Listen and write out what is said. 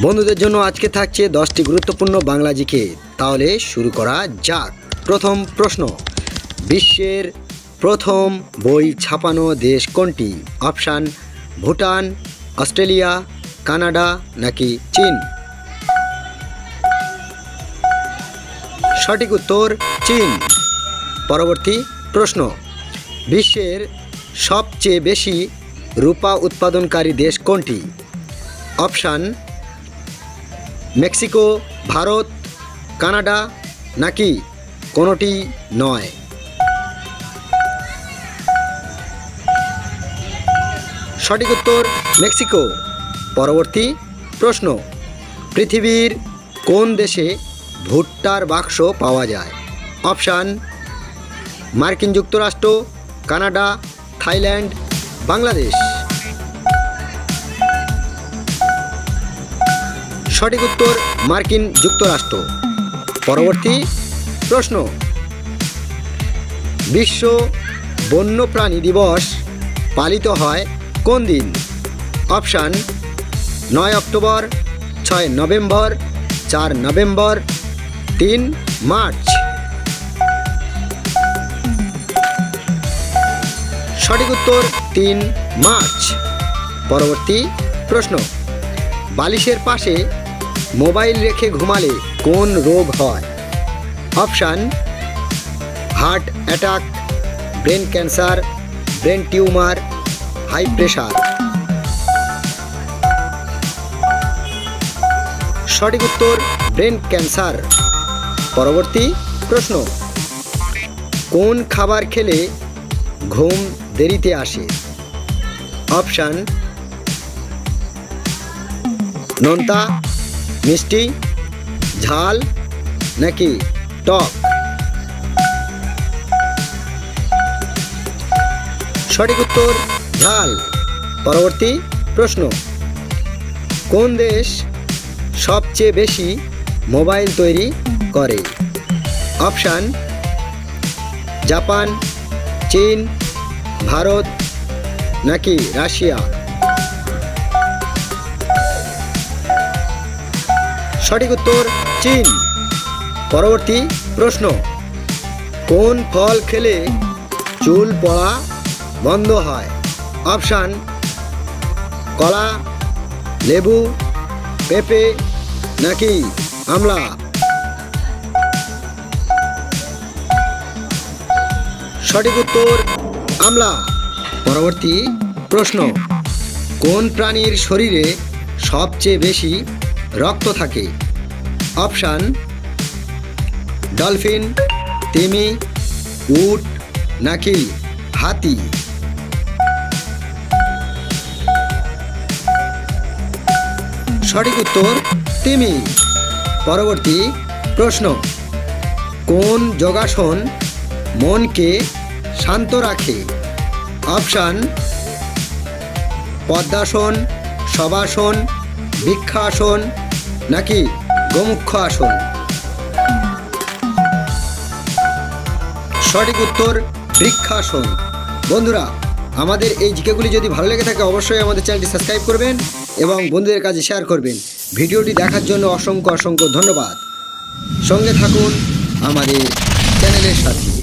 বন্ধুদের জন্য আজকে থাকছে দশটি গুরুত্বপূর্ণ বাংলা জিকে। তাহলে শুরু করা যাক। প্রথম প্রশ্ন। বিশ্বের প্রথম বই ছাপানো দেশ কোনটি? অপশান, ভুটান, অস্ট্রেলিয়া, কানাডা নাকি চীন? সঠিক উত্তর, চীন। পরবর্তী প্রশ্ন। বিশ্বের সবচেয়ে বেশি রূপা উৎপাদনকারী দেশ কোনটি? অপশান মেক্সিকো, ভারত, কানাডা নাকি কোনোটি নয়? সঠিক উত্তর, মেক্সিকো। পরবর্তী প্রশ্ন, পৃথিবীর কোন দেশে ভুট্টার বাক্স পাওয়া যায়? অপশান, মার্কিন যুক্তরাষ্ট্র, কানাডা, থাইল্যান্ড, বাংলাদেশ। সঠিক উত্তর মার্কিন যুক্তরাষ্ট্র। পরবর্তী প্রশ্ন। বিশ্ব বন্যপ্রাণী দিবস পালিত হয় কোন দিন? অপশান, নয় অক্টোবর, ছয় নভেম্বর, চার নভেম্বর, তিন মার্চ। সঠিক উত্তর, তিন মার্চ। পরবর্তী প্রশ্ন। বালিশের পাশে মোবাইল রেখে ঘুমালে কোন রোগ হয়? Option, heart attack, brain cancer, brain tumour, high pressure. সঠিক উত্তর, ব্রেন ক্যান্সার। পরবর্তী প্রশ্ন, কোন খাবার খেলে ঘুম দেরিতে আসে? অপশান, নোনতা মিষ্টি, ঝাল নাকি টক? সঠিক উত্তর, ঝাল। পরবর্তী প্রশ্ন। কোন দেশ সবচেয়ে বেশি মোবাইল তৈরি করে? অপশান, জাপান, চীন, ভারত নাকি রাশিয়া? সঠিক উত্তর চীন। পরবর্তী প্রশ্ন, কোন ফল খেলে চুল পড়া বন্ধ হয়? অপশান, কলা, লেবু, পেঁপে নাকি আমলা? সঠিক উত্তর, আমলা। পরবর্তী প্রশ্ন, কোন প্রাণীর শরীরে সবচেয়ে বেশি রক্ত থাকে। অপশান, ডলফিন, তিমি, উট নাকি হাতি। সঠিক উত্তর, তিমি। পরবর্তী প্রশ্ন, কোন যোগাসন মনকে শান্ত রাখে? অপশান, পদ্মাসন, শবাসন বৃক্ষাসন নাকি গোমুখ আসন সঠিক উত্তর, বৃক্ষাসন। বন্ধুরা, আমাদের এই জিকেগুলি যদি ভালো লেগে থাকে, অবশ্যই আমাদের চ্যানেলটি সাবস্ক্রাইব করবেন এবং বন্ধুদের কাছে শেয়ার করবেন। ভিডিওটি দেখার জন্য অসংখ্য অসংখ্য ধন্যবাদ। সঙ্গে থাকুন আমাদের চ্যানেলের সাথে।